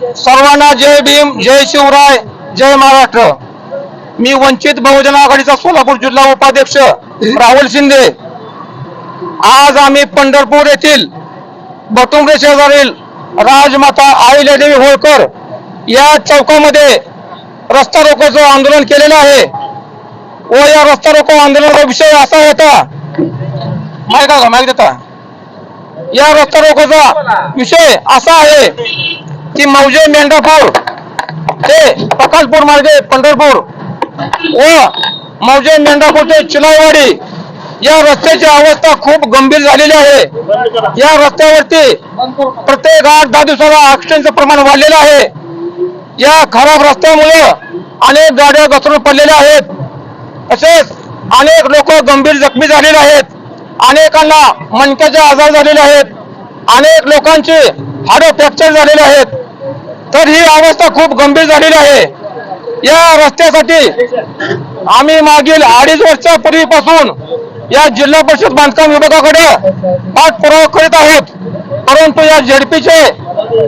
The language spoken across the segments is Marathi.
सर्वांना जय भीम जय शिवराय जय महाराष्ट्र. मी वंचित बहुजन आघाडीचा सोलापूर जिल्हा उपाध्यक्ष राहुल शिंदे. आज आम्ही पंढरपूर येथील बटुंबरे शेजारील राजमाता आहिल्यादेवी होळकर या चौकामध्ये रस्ता रोकोचं आंदोलन केलेलं आहे. व या रस्ता रोको आंदोलनाचा विषय असा होता माहिती का माहिती देता? या रस्ता रोकोचा विषय असा आहे की मौजे मेंढापूर. ते पकालपूर मार्गे पंढरपूर. व मौजे मेंढापूर ते चिलाईवाडी. या रस्त्याची अवस्था खूप गंभीर झालेली आहे. या रस्त्यावरती प्रत्येक आठ दहा दिवसाला ऍक्सिडेंटचं प्रमाण वाढलेलं आहे. या खराब रस्त्यामुळं अनेक गाड्या घसरून पडलेल्या आहेत. तसेच अनेक लोक गंभीर जखमी झालेले आहेत. अनेकांना मणक्याचे आजार झालेले आहेत. अनेक लोकांचे हाडं फ्रॅक्चर झालेले आहेत. तर ही अवस्था खूप गंभीर झालेली आहे. या रस्त्यासाठी आम्ही मागील अडीच वर्षापूर्वीपासून या जिल्हा परिषद बांधकाम विभागाकडे पाठपुरावा करीत आहोत. परंतु या झेडपीचे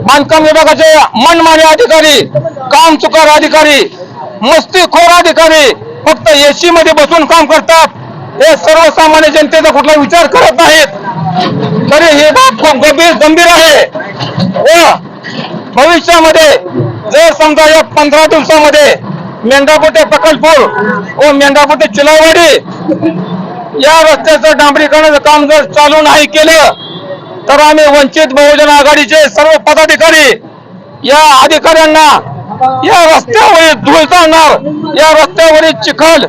बांधकाम विभागाचे मनमानी अधिकारी काम चुकार अधिकारी मस्तीखोर अधिकारी फक्त एसी मध्ये बसून काम करतात. हे सर्वसामान्य जनतेचा कुठला विचार करत नाहीत. तरी ही बाब खूप गंभीर गंभीर आहे. भविष्यामध्ये जर समजा या पंधरा दिवसामध्ये मेंढापूर प्रकल्पूर व मेंढापूर ते चिलावाडी या रस्त्याचं डांबरीकरणाचं काम जर चालू नाही केलं तर आम्ही वंचित बहुजन आघाडीचे सर्व पदाधिकारी या अधिकाऱ्यांना या रस्त्यावर धूळ चालणार या रस्त्यावरील चिखल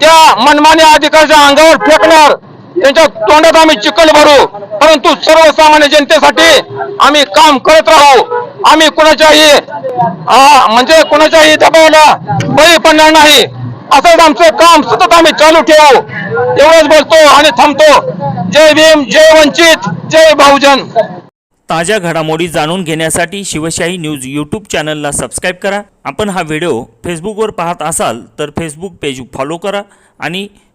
त्या मनमानी अधिकाऱ्याच्या अंगावर फेकणार. त्यांच्या तोंडात आम्ही चिखल भरू परंतु सर्वसामान्य जनतेसाठी आम्ही काम करत राहू. आम्ही कुणाच्याही म्हणजे कुणाच्याही दबावाला बळी पडणार नाही. असंच आमचं काम सतत आम्ही चालू ठेवू. एवढंच बोलतो आणि थांबतो. जय भीम जय वंचित जय बहुजन. ताज्या घडामोडी जाणून घेण्यासाठी शिवशाही न्यूज यूट्यूब चॅनलला सबस्क्राईब करा. आपण हा व्हिडिओ फेसबुकवर पाहत असाल तर फेसबुक पेज फॉलो करा आणि